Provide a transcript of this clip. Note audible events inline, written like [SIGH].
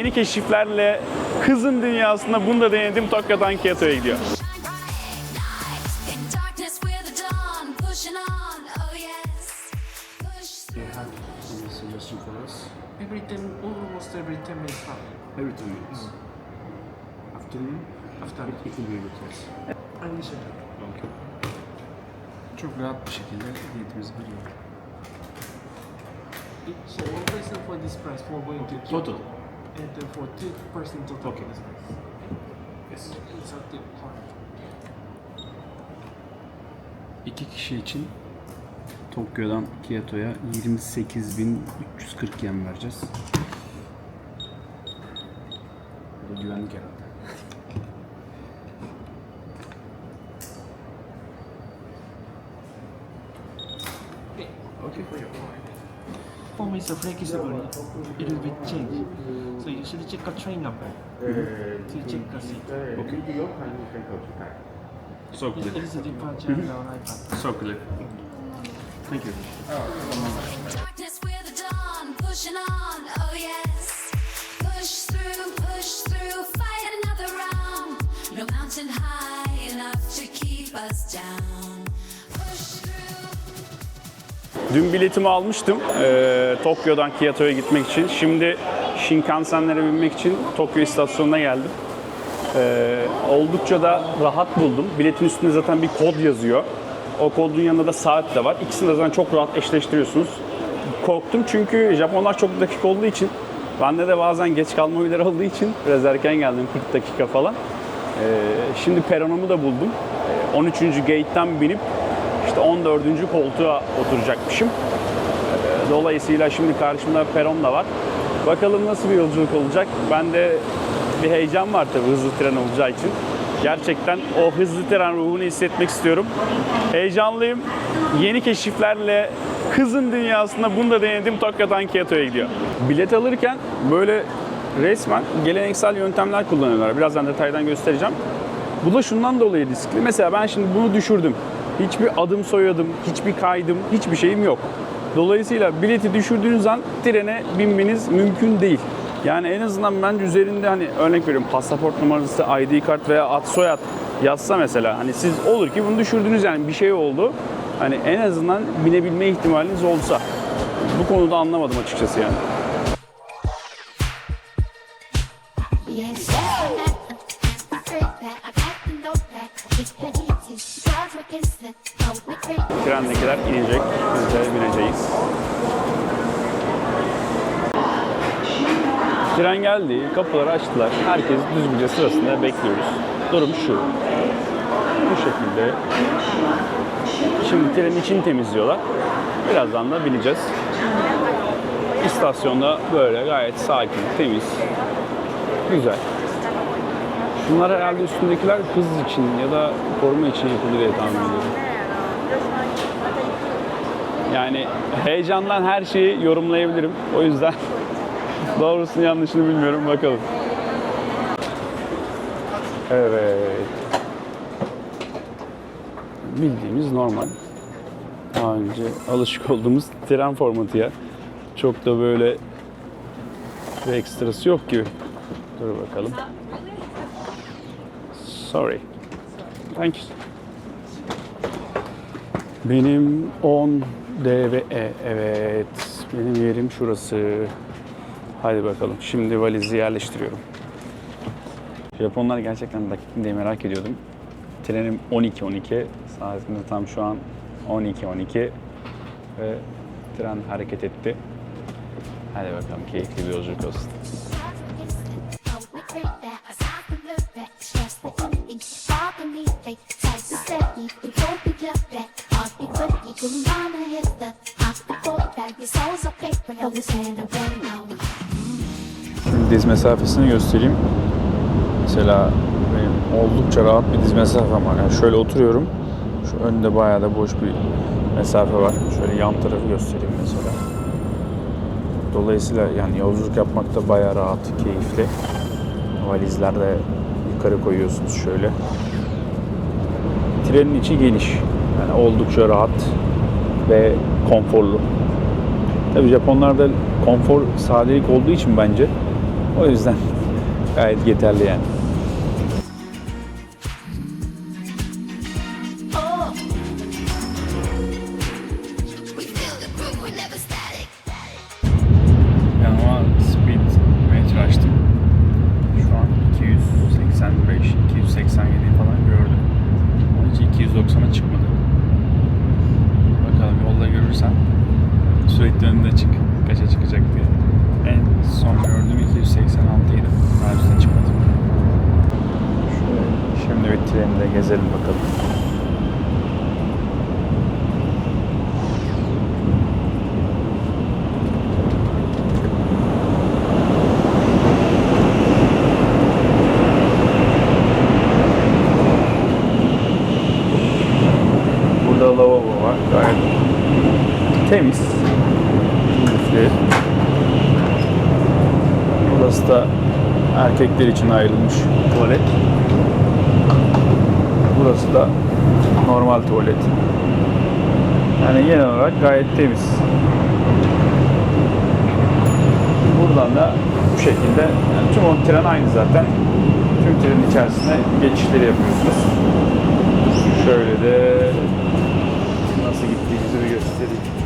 yeni keşiflerle hızın dünyasında bunu da denedim Tokyo'dan Kyoto'ya gidiyor. Yes. Every 10, almost every 10 minutes. Every two minutes. Afternoon, After it, will be with us. aynı şey. Okay. Çok rahat bir şekilde diyetimizi veriyor. So one person for this price for going to Kyoto. Total. And then for two person total Okay. for this price. Yes. It's at the heart. İki kişi için Tokyo'dan Kyoto'ya 28.340 yen vereceğiz. Bu da güvenlik herhalde. Okay. For your Form is flexible. It will be changed. So you should check a train number to check the seat. So It clear. is a departure and arrival. So clear. Thank you. darkness we're the dawn, pushing on, oh yes. Push through, push through, fight another round. No mountain high enough to keep us down. Dün biletimi almıştım eee, Tokyo'dan Kyoto'ya gitmek için. Şimdi Shinkansen'lere binmek için Tokyo istasyonuna geldim. Eee, oldukça da rahat buldum. Biletin üstünde zaten bir kod yazıyor. O kodun yanında da saat de var. İkisini de zaten çok rahat eşleştiriyorsunuz. Korktum çünkü Japonlar çok dakika olduğu için bende de bazen geç kalma huyları olduğu için biraz erken geldim 40 dakika falan. Eee, şimdi peronumu da buldum. Eee, 13. gate'den binip işte 14. koltuğa oturacakmışım. Ee, Dolayısıyla şimdi karşımda peron da var. Bakalım nasıl bir yolculuk olacak. Ben de bir heyecan var tabii hızlı tren olacağı için. Gerçekten o hızlı tren ruhunu hissetmek istiyorum. Heyecanlıyım. Yeni keşiflerle hızın dünyasında bunu da denedim Tokyo'dan Kyoto'ya gidiyor. Bilet alırken böyle resmen geleneksel yöntemler kullanıyorlar. Birazdan detaydan göstereceğim. Bu da şundan dolayı riskli. Mesela ben şimdi bunu düşürdüm. Hiçbir adım soyadım, hiçbir kaydım, hiçbir şeyim yok. Dolayısıyla bileti düşürdüğünüz an trene binmeniz mümkün değil. Yani en azından bence üzerinde hani örnek veriyorum pasaport numarası, ID kart veya ad soyad yazsa mesela hani siz olur ki bunu düşürdünüz yani bir şey oldu. Hani en azından binebilme ihtimaliniz olsa. Bu konuda anlamadım açıkçası yani. Trendekiler inecek, biz de bineceğiz. Tren geldi, kapıları açtılar. Herkes düzgünce sırasında bekliyoruz. Durum şu. Bu şekilde. Şimdi trenin içini temizliyorlar. Birazdan da bineceğiz. İstasyonda böyle gayet sakin, temiz, güzel. Şunlar herhalde üstündekiler hız için ya da koruma için yapılıyor diye tahmin ediyorum. Yani heyecandan her şeyi yorumlayabilirim. O yüzden [LAUGHS] doğrusunu yanlışını bilmiyorum. Bakalım. Evet. Bildiğimiz normal. Daha önce alışık olduğumuz tren formatı ya. Çok da böyle bir ekstrası yok gibi. Dur bakalım. Sorry. Thank you. Benim 10 D ve E. Evet. Benim yerim şurası. Hadi bakalım. Şimdi valizi yerleştiriyorum. Japonlar gerçekten dakik mi diye merak ediyordum. Trenim 12.12. Saatinde tam şu an 12.12. Ve tren hareket etti. Hadi bakalım keyifli bir yolculuk olsun. You can run ahead the. Hop the boat back. Your soul's a paper. No, we stand around now. Şimdi diz mesafesini göstereyim. Mesela benim oldukça rahat bir diz mesafem var. Yani şöyle oturuyorum. Şu önde bayağı da boş bir mesafe var. Şöyle yan tarafı göstereyim mesela. Dolayısıyla yani yolculuk yapmak da bayağı rahat, keyifli. Valizler de yukarı koyuyorsunuz şöyle. Trenin içi geniş. Yani oldukça rahat ve konforlu. Tabii Japonlarda konfor, sadelik olduğu için bence O yüzden gayet yeterli yani. Önüne çık. Kaça çıkacak diye. En son gördüğüm 286 idi. Daha üstüne çıkmadı. Şöyle, şimdi bir treni de gezelim bakalım. Burada lavabo var. Gayet temiz. Müfli. Burası da erkekler için ayrılmış tuvalet. Burası da normal tuvalet. Yani genel olarak gayet temiz. Buradan da bu şekilde yani tüm o tren aynı zaten. Tüm trenin içerisine geçişleri yapıyorsunuz. Şöyle de nasıl gittiğimizi bir göstereyim.